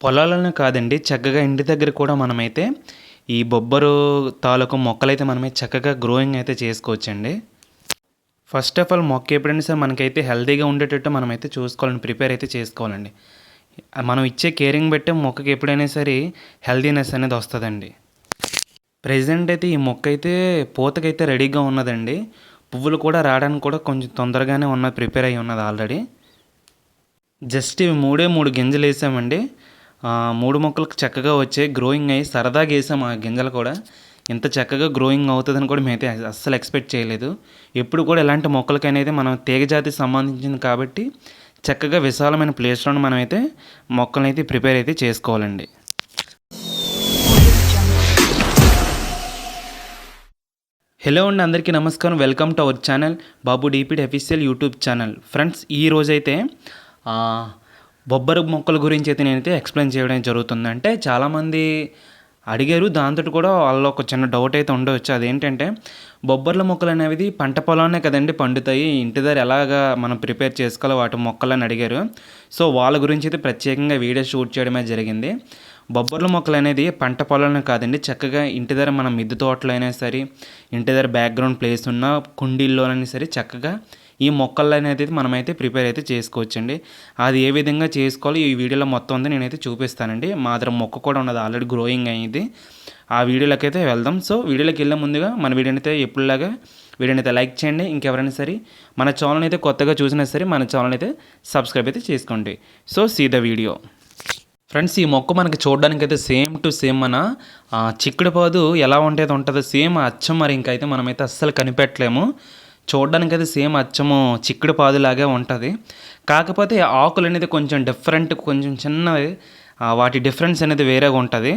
పొలాలను కాదండి చక్కగా ఇంటి దగ్గర కూడా మనమైతే ఈ బొబ్బరు తాలూకు మొక్కలైతే మనమే చక్కగా గ్రోయింగ్ అయితే చేసుకోవచ్చండి. ఫస్ట్ ఆఫ్ ఆల్ మొక్క ఎప్పుడైనా సరే మనకైతే హెల్తీగా ఉండేటట్టు మనమైతే చూసుకోవాలండి ప్రిపేర్ అయితే చేసుకోవాలండి. మనం ఇచ్చే కేరింగ్ బట్టి మొక్కకి ఎప్పుడైనా సరే హెల్దీనెస్ అనేది వస్తుందండి. ప్రజెంట్ అయితే ఈ మొక్క అయితే పూతకైతే రెడీగా ఉన్నదండి. పువ్వులు కూడా రావడానికి కూడా కొంచెం తొందరగానే ఉన్నది ప్రిపేర్ అయి ఉన్నది ఆల్రెడీ జస్ట్ ఇవి మూడే మూడు గింజలు వేసామండి. మూడు మొక్కలకు చక్కగా వచ్చే గ్రోయింగ్ అయ్యి సరదాగా వేసాం ఆ గింజలు కూడా. ఇంత చక్కగా గ్రోయింగ్ అవుతుందని కూడా మేమైతే అస్సలు ఎక్స్పెక్ట్ చేయలేదు. ఎప్పుడు కూడా ఇలాంటి మొక్కలకి అనేది మనం తీగ జాతికి సంబంధించింది కాబట్టి చక్కగా విశాలమైన ప్లేస్లోనే మనమైతే మొక్కలను అయితే ప్రిపేర్ అయితే చేసుకోవాలండి. హలో అండి అందరికీ నమస్కారం. Welcome to our channel Babu DPD official YouTube channel friends ఈ రోజైతే బొబ్బరి మొక్కల గురించి అయితే నేనైతే ఎక్స్ప్లెయిన్ చేయడం జరుగుతుంది. అంటే చాలామంది అడిగారు దాంతో కూడా వాళ్ళ ఒక చిన్న డౌట్ అయితే ఉండవచ్చు అదేంటంటే బొబ్బర్ల మొక్కలు అనేవి పంట పొలాన్నే కదండి పండుతాయి. ఇంటి దగ్గర ఎలాగా మనం ప్రిపేర్ చేసుకోవాలో వాటి మొక్కలని అడిగారు. సో వాళ్ళ గురించి అయితే ప్రత్యేకంగా వీడియో షూట్ చేయడమే జరిగింది. బొబ్బర్ల మొక్కలు అనేది పంట పొలాలను కాదండి చక్కగా ఇంటి దగ్గర మన మిద్దె తోటలో అయినా సరే ఇంటి దగ్గర బ్యాక్గ్రౌండ్ ప్లేస్ ఉన్న కుండీల్లోనైనా సరే చక్కగా ఈ మొక్కలు అనేది మనమైతే ప్రిపేర్ అయితే చేసుకోవచ్చండి. అది ఏ విధంగా చేసుకోవాలో ఈ వీడియోలో మొత్తం అంతా నేనైతే చూపిస్తానండి. మా దగ్గర మొక్క కూడా ఉన్నది ఆల్రెడీ గ్రోయింగ్ అయ్యింది ఆ వీడియోలోకి అయితే వెళ్దాం. సో వీడియోలోకి వెళ్ళే ముందుగా మన వీడియోని అయితే ఎప్పుడులాగా వీడియోని అయితే లైక్ చేయండి. ఇంకెవరైనా సరే మన ఛానల్ అయితే కొత్తగా చూసినా సరే మన ఛానల్ అయితే సబ్స్క్రైబ్ అయితే చేసుకోండి. So see the video. Friends ఈ మొక్క మనకి చూడడానికి అయితే సేమ్ టు సేమ్ మన చిక్కుడు పాదు ఎలా ఉండేది ఉంటుందో సేమ్ అచ్చం మరి ఇంకైతే మనమైతే అస్సలు కనిపెట్టలేము. చూడడానికి అది సేమ్ అచ్చము చిక్కుడు పాదులాగే ఉంటుంది. కాకపోతే ఆకులు అనేది కొంచెం డిఫరెంట్ కొంచెం చిన్నవి వాటి డిఫరెన్స్ అనేది వేరేగా ఉంటుంది.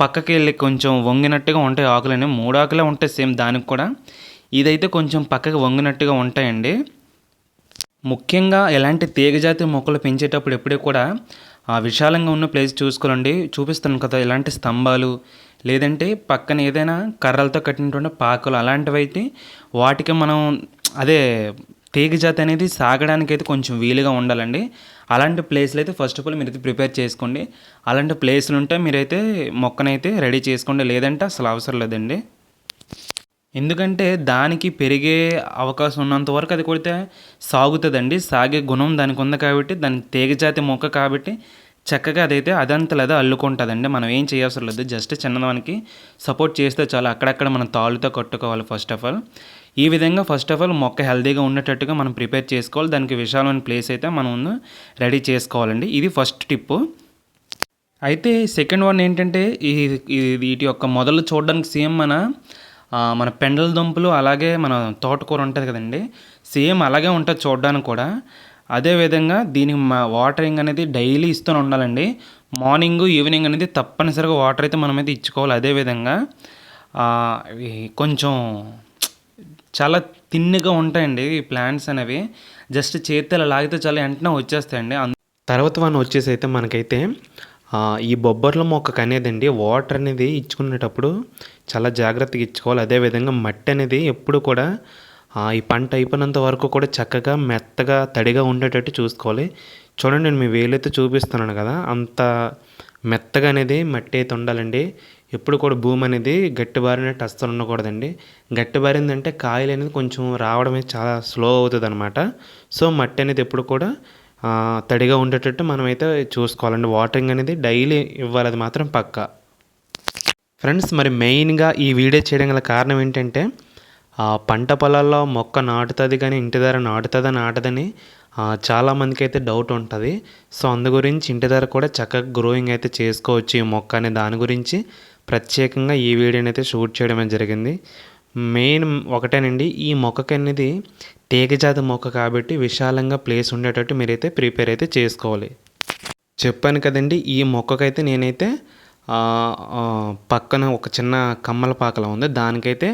పక్కకి వెళ్ళి కొంచెం వంగినట్టుగా ఉంటాయి ఆకులు అనేవి మూడు ఆకులే ఉంటాయి సేమ్ దానికి కూడా. ఇదైతే కొంచెం పక్కకి వంగినట్టుగా ఉంటాయండి. ముఖ్యంగా ఎలాంటి తీగజాతి మొక్కలు పెంచేటప్పుడు ఎప్పుడూ కూడా విశాలంగా ఉన్న ప్లేస్ చూసుకోవాలండి. చూపిస్తాను కదా ఎలాంటి స్తంభాలు లేదంటే పక్కన ఏదైనా కర్రలతో కట్టినటువంటి పాకలు అలాంటివైతే వాటికి మనం అదే తీగజాతి అనేది సాగడానికి అయితే కొంచెం వీలుగా ఉండాలండి. అలాంటి ప్లేస్లు అయితే ఫస్ట్ ఆఫ్ ఆల్ మీరైతే ప్రిపేర్ చేసుకోండి. అలాంటి ప్లేస్లు ఉంటే మీరైతే మొక్కనైతే రెడీ చేసుకోండి. లేదంటే అసలు అవసరం లేదండి. ఎందుకంటే దానికి పెరిగే అవకాశం ఉన్నంత వరకు అది కొడితే సాగుతుందండి. సాగే గుణం దానికి ఉంది కాబట్టి దాని తీగజాతి మొక్క కాబట్టి చక్కగా అదైతే అదంతలు లేదా అల్లుకుంటుందండి. మనం ఏం చేయవసరం లేదు. జస్ట్ చిన్నదానికి సపోర్ట్ చేస్తే చాలు. అక్కడక్కడ మనం తాళ్ళుతో కట్టుకోవాలి ఫస్ట్ ఆఫ్ ఆల్. ఈ విధంగా ఫస్ట్ ఆఫ్ ఆల్ మొక్క హెల్దీగా ఉండేటట్టుగా మనం ప్రిపేర్ చేసుకోవాలి. దానికి విశాలమైన ప్లేస్ అయితే మనం ముందు రెడీ చేసుకోవాలండి. ఇది ఫస్ట్ టిప్పు. అయితే సెకండ్ వన్ ఏంటంటే ఈ వీటి యొక్క మొదలు చూడడానికి సేమ్ మన మన పెండల దుంపలు అలాగే మన తోటకూర ఉంటుంది కదండి. సేమ్ అలాగే ఉంటుంది చూడడానికి కూడా. అదే విధంగా దీనికి మా వాటరింగ్ అనేది డైలీ ఇస్తూనే ఉండాలండి. మార్నింగ్ ఈవినింగ్ అనేది తప్పనిసరిగా వాటర్ అయితే మనమైతే ఇచ్చుకోవాలి. అదే విధంగా కొంచెం చాలా తిన్నుగా ఉంటాయండి ఈ ప్లాంట్స్ అనేవి. జస్ట్ చేతిలో లాగితే చాలా వెంటనే వచ్చేస్తాయండి. తర్వాత వన్ వచ్చేసి అయితే మనకైతే ఈ బొబ్బర్ల మొక్కకు అనేదండి వాటర్ అనేది ఇచ్చుకునేటప్పుడు చాలా జాగ్రత్తగా ఇచ్చుకోవాలి. అదేవిధంగా మట్టి అనేది ఎప్పుడు కూడా ఈ పంట అయిపోయినంత వరకు కూడా చక్కగా మెత్తగా తడిగా ఉండేటట్టు చూసుకోవాలి. చూడండి నేను మీ వేలైతే చూపిస్తున్నాను కదా అంత మెత్తగా అనేది మట్టి అయితే ఉండాలండి. ఎప్పుడు కూడా భూమి అనేది గట్టిబారినట్టు అస్సలు ఉండకూడదండి. గట్టిబారిందంటే కాయలు అనేది కొంచెం రావడం అనేది చాలా స్లో అవుతుంది అనమాట సో మట్టి అనేది ఎప్పుడు కూడా తడిగా ఉండేటట్టు మనమైతే చూసుకోవాలండి. వాటరింగ్ అనేది డైలీ ఇవ్వాలి అది మాత్రం పక్కా. ఫ్రెండ్స్ మరి మెయిన్గా ఈ వీడియో చేయడం గల కారణం ఏంటంటే పంట పొలాల్లో మొక్క నాటుతుంది కానీ ఇంటి దగ్గర నాటుతుందా నాటదని చాలామందికి అయితే డౌట్ ఉంటుంది. సో అందు గురించి ఇంటి దగ్గర కూడా చక్కగా గ్రోయింగ్ అయితే చేసుకోవచ్చు ఈ మొక్క అనే దాని గురించి. ప్రత్యేకంగా ఈ వీడియోని అయితే షూట్ చేయడమే జరిగింది. మెయిన్ ఒకటేనండి ఈ మొక్కకి అనేది తీగజాతి మొక్క కాబట్టి విశాలంగా ప్లేస్ ఉండేటట్టు మీరైతే ప్రిపేర్ అయితే చేసుకోవాలి. చెప్పాను కదండి ఈ మొక్కకైతే నేనైతే పక్కన ఒక చిన్న కమ్మల పాకలా ఉంది. దానికైతే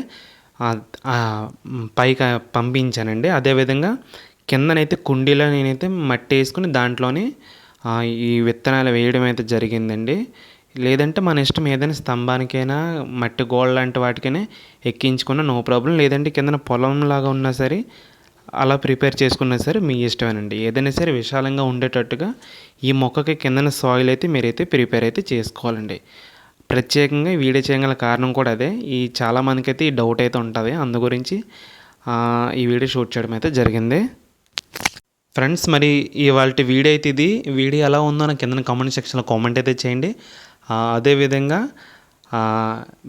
పైకి పంపించానండి. అదేవిధంగా కిందనైతే కుండీలో నేనైతే మట్టి వేసుకుని దాంట్లోనే ఈ విత్తనాలు వేయడం అయితే జరిగిందండి. లేదంటే మన ఇష్టం ఏదైనా స్తంభానికైనా మట్టి గోడ లాంటి వాటికైనా ఎక్కించుకున్న నో ప్రాబ్లం. లేదంటే కిందన పొలం లాగా ఉన్నా సరే అలా ప్రిపేర్ చేసుకున్నా సరే మీ ఇష్టమేనండి. ఏదైనా సరే విశాలంగా ఉండేటట్టుగా ఈ మొక్కకి కిందన సాయిల్ అయితే మీరైతే ప్రిపేర్ అయితే చేసుకోవాలండి. ప్రత్యేకంగా ఈ వీడియో చేయగల కారణం కూడా అదే. ఈ చాలామందికి అయితే ఈ డౌట్ అయితే ఉంటుంది. అందు గురించి ఈ వీడియో షూట్ చేయడం అయితే జరిగింది. ఫ్రెండ్స్ మరి ఇవాళ వీడియో అయితే ఇది. వీడియో ఎలా ఉందో నాకు కింద కామెంట్ సెక్షన్లో కామెంట్ అయితే చేయండి. అదేవిధంగా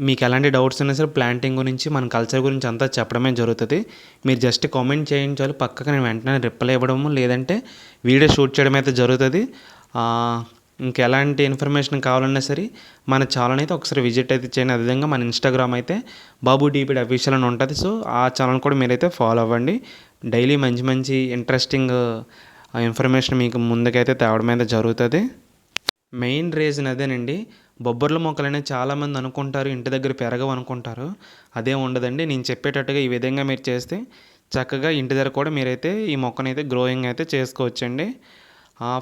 మీకు ఎలాంటి డౌట్స్ ఉన్నా సరే ప్లాంటింగ్ గురించి మన కల్చర్ గురించి అంతా చెప్పడమే జరుగుతుంది. మీరు జస్ట్ కామెంట్ చేయించాలి పక్కకు నేను వెంటనే రిప్లై ఇవ్వడము లేదంటే వీడియో షూట్ చేయడం అయితే జరుగుతుంది. ఇంకెలాంటి ఇన్ఫర్మేషన్ కావాలన్నా సరే మన ఛానల్ అయితే ఒకసారి విజిట్ అయితే చేయండి. అదేవిధంగా మన ఇన్స్టాగ్రామ్ అయితే బాబు డీపీడ్ అఫీషియల్ అని ఉంటుంది. సో ఆ ఛానల్ కూడా మీరైతే ఫాలో అవ్వండి. డైలీ మంచి మంచి ఇంట్రెస్టింగ్ ఇన్ఫర్మేషన్ మీకు ముందుకైతే తేవడం అయితే జరుగుతుంది. మెయిన్ రీజన్ అదేనండి. బొబ్బర్ల మొక్కలు అనేవి చాలామంది అనుకుంటారు ఇంటి దగ్గర పెరగవు అనుకుంటారు. అదే ఉండదండి. నేను చెప్పేటట్టుగా ఈ విధంగా మీరు చేస్తే చక్కగా ఇంటి దగ్గర కూడా మీరైతే ఈ మొక్కనైతే గ్రోయింగ్ అయితే చేసుకోవచ్చండి.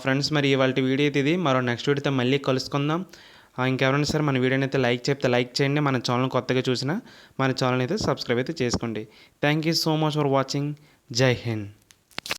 ఫ్రెండ్స్ మరి ఇవాళ వీడియో అయితే ఇది. మరో నెక్స్ట్ వీడియోతో మళ్ళీ కలుసుకుందాం. ఇంకెవరైనా సరే మన వీడియోని అయితే లైక్ చెప్తే లైక్ చేయండి. మన ఛానల్ కొత్తగా చూసినా మన ఛానల్ అయితే సబ్స్క్రైబ్ అయితే చేసుకోండి. Thank you so much for watching జై హింద్.